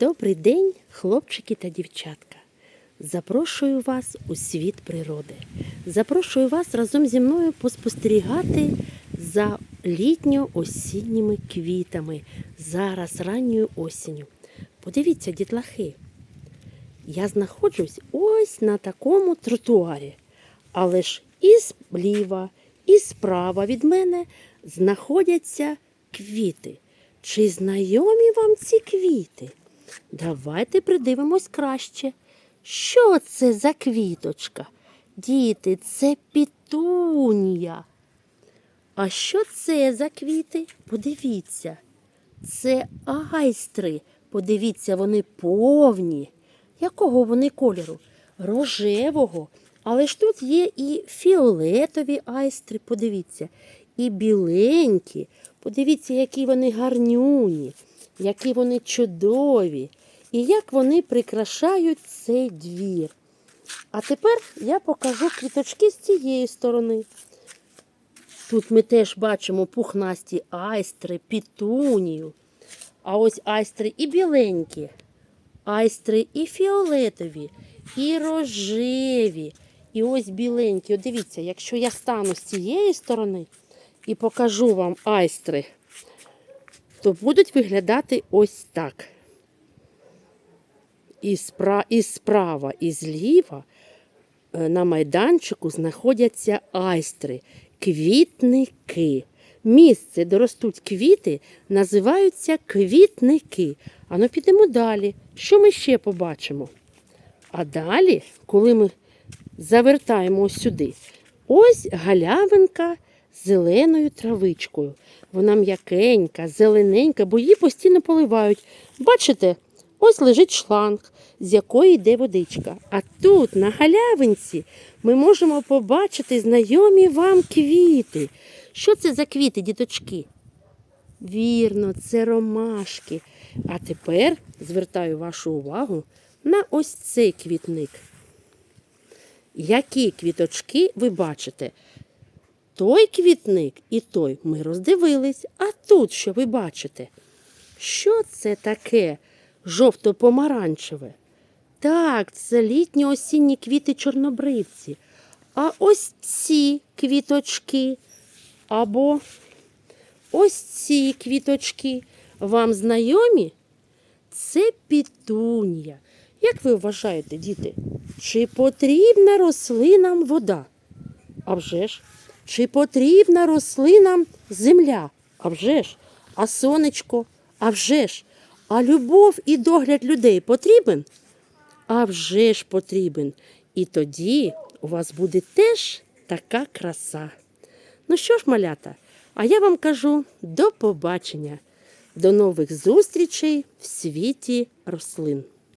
Добрий день, хлопчики та дівчатка. Запрошую вас у світ природи. Запрошую вас разом зі мною поспостерігати за літньо-осінніми квітами, зараз ранньою осінню. Подивіться, дітлахи. Я знаходжусь ось на такому тротуарі, але ж і зліва, і справа від мене знаходяться квіти. Чи знайомі вам ці квіти? Давайте придивимось краще. Що це за квіточка? Діти, це пітунія. А що це за квіти? Подивіться. Це айстри. Подивіться, вони повні. Якого вони кольору? Рожевого. Але ж тут є і фіолетові айстри, подивіться, і біленькі. Подивіться, які вони гарнюні, які вони чудові, і як вони прикрашають цей двір. А тепер я покажу квіточки з цієї сторони. Тут ми теж бачимо пухнасті айстри, пітунію. А ось айстри і біленькі, айстри і фіолетові, і рожеві. І ось біленькі. От дивіться, якщо я стану з цієї сторони і покажу вам айстри, то будуть виглядати ось так. І, спра... і справа, і зліва е, на майданчику знаходяться айстри, квітники. Місце, де ростуть квіти, називаються квітники. А ну підемо далі. Що ми ще побачимо? А далі, коли ми завертаємо сюди, ось галявинка з зеленою травичкою. Вона м'якенька, зелененька, бо її постійно поливають. Бачите, ось лежить шланг, з якої йде водичка. А тут, на галявинці, ми можемо побачити знайомі вам квіти. Що це за квіти, діточки? Вірно, це ромашки. А тепер звертаю вашу увагу на ось цей квітник. Які квіточки ви бачите? Той квітник і той ми роздивились. А тут що ви бачите? Що це таке жовто-помаранчеве? Так, це літні осінні квіти чорнобривці. А ось ці квіточки або ось ці квіточки вам знайомі? Це пітунія. Як ви вважаєте, діти, чи потрібна рослинам вода? А вже ж. Чи потрібна рослинам земля? А вже ж. А сонечко? А вже ж. А любов і догляд людей потрібен? А вже ж потрібен. І тоді у вас буде теж така краса. Ну що ж, малята, а я вам кажу до побачення, до нових зустрічей в світі рослин.